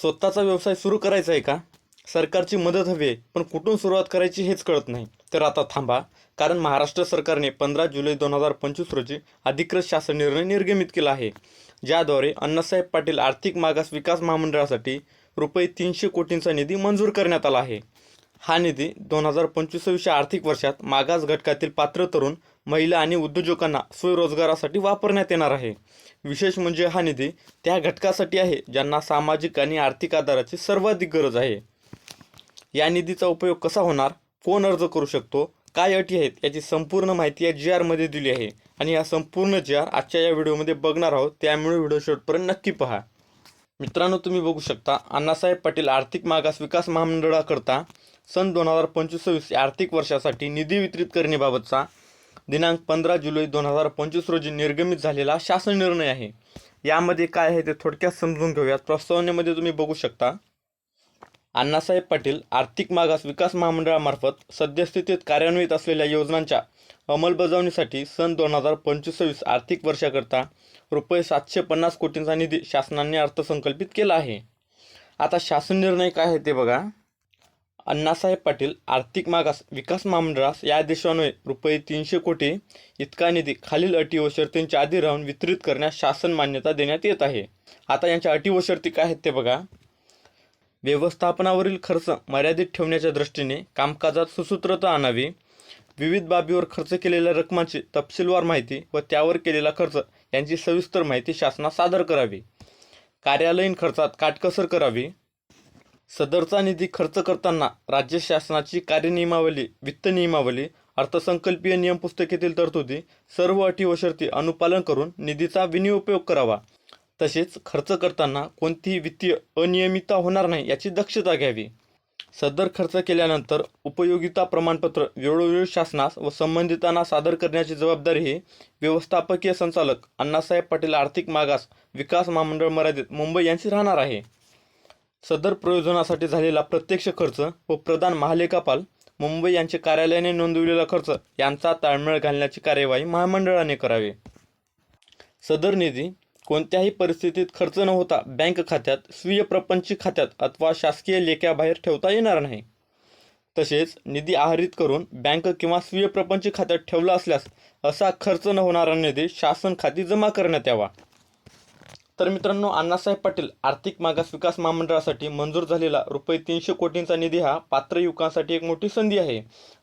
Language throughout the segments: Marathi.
स्वतःचा व्यवसाय सुरू करायचा आहे का? सरकारची मदत हवी आहे पण कुठून सुरुवात करायची हेच कळत नाही. तर आता थांबा. कारण महाराष्ट्र सरकारने पंधरा जुलै दोन हजार पंचवीस रोजी अधिकृत शासन निर्णय निर्गमित केला आहे. ज्याद्वारे अण्णासाहेब पाटील आर्थिक मागास विकास महामंडळासाठी रुपये तीनशे कोटींचा निधी मंजूर करण्यात आला आहे. हा निधी दोन हजार पंचवीसव्या आर्थिक वर्षात मागास घटकातील पात्र तरुण महिला आणि उद्योजकांना स्वरोजगारासाठी वापरण्यात येणार आहे. विशेष म्हणजे हा निधी त्या घटकासाठी आहे ज्यांना सामाजिक आणि आर्थिक आधाराची सर्वाधिक गरज आहे. या निधीचा उपयोग कसा होणार कोण अर्ज करू शकतो काय अटी आहेत याची संपूर्ण माहिती या जी आरमध्ये दिली आहे. आणि या संपूर्ण जी आर आजच्या या व्हिडिओमध्ये बघणार आहोत त्यामुळे व्हिडिओ शेवटपर्यंत नक्की पहा. मित्रांनो तुम्ही बघू शकता अण्णासाहेब पाटील आर्थिक मागास विकास महामंडळाकरता सन दोन हजार पंचवीस या आर्थिक वर्षासाठी निधी वितरित करण्याबाबतचा दिनांक पंधरा जुलै दोन हजार पंचवीस रोजी निर्गमित झालेला शासन निर्णय आहे. यामध्ये काय आहे ते थोडक्यात समजून घेऊयात. प्रस्तावनेमध्ये तुम्ही बघू शकता अण्णासाहेब पाटील आर्थिक मागास विकास महामंडळामार्फत सद्यस्थितीत कार्यान्वित असलेल्या योजनांच्या अंमलबजावणीसाठी सन दोन हजार पंचवीस आर्थिक वर्षाकरता रुपये सातशे पन्नास कोटींचा निधी शासनाने अर्थसंकल्पित केला आहे. आता शासन निर्णय काय आहे ते बघा. अण्णासाहेब पाटील आर्थिक मागास विकास महामंडळास या देशान्वये रुपये तीनशे कोटी इतका निधी खालील अटी व शर्तींच्या आधी राहून वितरित करण्यास शासन मान्यता देण्यात येत आहे. आता यांच्या अटी व शर्ती काय आहेत ते बघा. व्यवस्थापनावरील खर्च मर्यादित ठेवण्याच्या दृष्टीने कामकाजात सुसूत्रता आणावी. विविध बाबीवर खर्च केलेल्या रकमांची तपशीलवार माहिती व त्यावर केलेला खर्च यांची सविस्तर माहिती शासनास सादर करावी. कार्यालयीन खर्चात काटकसर करावी. सदरचा निधी खर्च करताना राज्य शासनाची कार्यनियमावली वित्त नियमावली अर्थसंकल्पीय नियम पुस्तकेतील तरतुदी सर्व अटी व शर्ती अनुपालन करून निधीचा विनियोपयोग करावा. तसेच खर्च करताना कोणतीही वित्तीय अनियमितता होणार नाही याची दक्षता घ्यावी. सदर खर्च केल्यानंतर उपयोगिता प्रमाणपत्र वेळोवेळी शासनास व संबंधितांना सादर करण्याची जबाबदारी ही व्यवस्थापकीय संचालक अण्णासाहेब पाटील आर्थिक मागास विकास महामंडळ मर्यादित मुंबई यांची राहणार आहे. सदर प्रयोजनासाठी झालेला प्रत्यक्ष खर्च व प्रधान महालेखापाल मुंबई यांचे कार्यालयाने नोंदविलेला खर्च यांचा ताळमेळ घालण्याची कार्यवाही महामंडळाने करावी. सदर निधी कोणत्याही परिस्थितीत खर्च न होता बँक खात्यात स्वीय प्रपंची खात्यात अथवा शासकीय लेख्याबाहेर ठेवता येणार नाही. तसेच निधी आहरित करून बँक किंवा स्वीय प्रपंची खात्यात ठेवला असल्यास असा खर्च न होणारा निधी शासन खाती जमा करण्यात यावा. तर मित्रांनो अण्णासाहेब पाटील आर्थिक मागास विकास महामंडळासाठी मंजूर झालेला रुपये तीनशे कोटींचा निधी हा पात्र युवकांसाठी एक मोठी संधी आहे.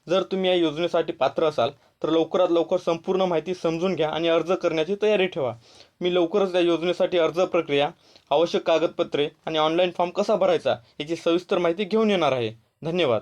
जर तुम्ही या योजनेसाठी पात्र असाल तर लवकरात लवकर संपूर्ण माहिती समजून घ्या आणि अर्ज करण्याची तयारी ठेवा. मी लवकरच या योजनेसाठी अर्ज प्रक्रिया आवश्यक कागदपत्रे आणि ऑनलाईन फॉर्म कसा भरायचा याची सविस्तर माहिती घेऊन येणार आहे. धन्यवाद.